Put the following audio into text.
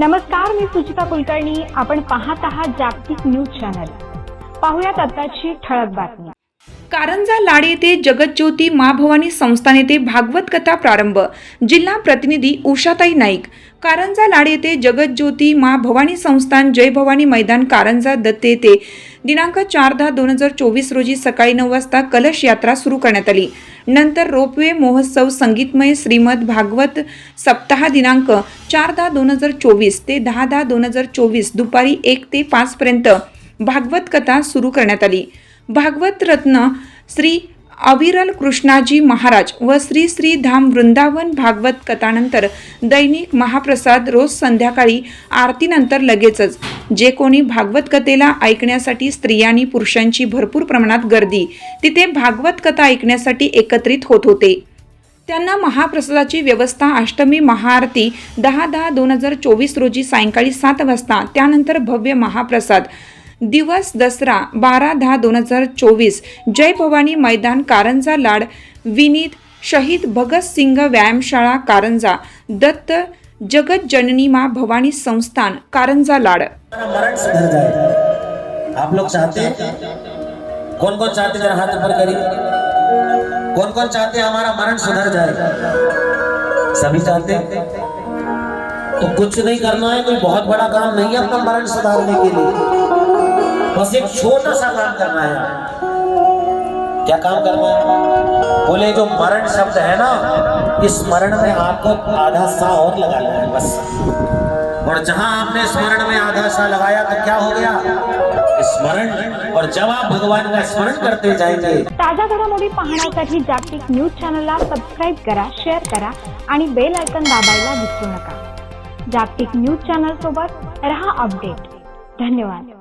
नमस्कार मी सुचिता कुलकर्णी. आपण पाहत आहात जागतिक न्यूज चॅनल. पाहुयात आताची ठळक बातमी. कारंजा लाड येथे जगज्योती मा भवानी संस्थान येथे भागवत कथा प्रारंभ. जिल्हा प्रतिनिधी उषाताई नाईक. कारंजा लाड येथे जगज्योती मा भवानी संस्थान जय भवानी मैदान कारंजा दत्त येथे. दिनांक चार दहा दोन हजार चोवीस रोजी सकाळी नऊ वाजता कलश यात्रा सुरू करण्यात आली. नंतर रोपवे महोत्सव संगीतमय श्रीमद भागवत सप्ताह दिनांक चार दहा दोन हजार चोवीस ते दहा दहा दोन हजार चोवीस दुपारी एक ते पाचपर्यंत भागवत कथा सुरू करण्यात आली. भागवत रत्न श्री अविरल कृष्णाजी महाराज व श्री श्री धाम वृंदावन भागवत कथानंतर दैनिक महाप्रसाद रोज संध्याकाळी आरतीनंतर लगेचच जे कोणी भागवत कथेला ऐकण्यासाठी स्त्रियांनी पुरुषांची भरपूर प्रमाणात गर्दी तिथे भागवत कथा ऐकण्यासाठी एकत्रित होत होते. त्यांना महाप्रसादाची व्यवस्था अष्टमी महाआरती दहा दहा दोन हजार चोवीस रोजी सायंकाळी सात वाजता त्यानंतर भव्य महाप्रसाद दिवस दसरा बारा दहा दोन हजार चोवीस जय भवानी मैदान कारंजा लाड विनीत शहीद भगतसिंग व्यायामशाळा कारंजा दत्त जगत जननी मा भवानी संस्थान कारंजा लाड. मरण सुधर आप लोग चाहते हैं? कौन कौन चाहते जरा हाथ ऊपर करिए। कौन कौन चाहते हैं हमारा मरण सुधर जाए? सभी चाहते हैं? तो कुछ नहीं करना है कोई बहुत बड़ा काम नहीं है अपना मरण सुधारने के लिए। बस एक छोटा सा काम करना है। क्या काम करना है? बोले, जो मरण शब्द है ना, इस मरण में आपको आधा सा और लगाना है, बस। और जहाँ आपने स्मरण में आधा सा लगाया तो क्या हो गया? स्मरण और जब आप भगवान का स्मरण करते जाएँगे। ताज्या घडामोडी पाहण्यासाठी जागतिक न्यूज़ चॅनलला सबस्क्राईब करा, शेअर करा आणि बेल आयकन दाबायला विसरू नका. जागतिक न्यूज़ चॅनल सोबत रहा अपडेट. धन्यवाद.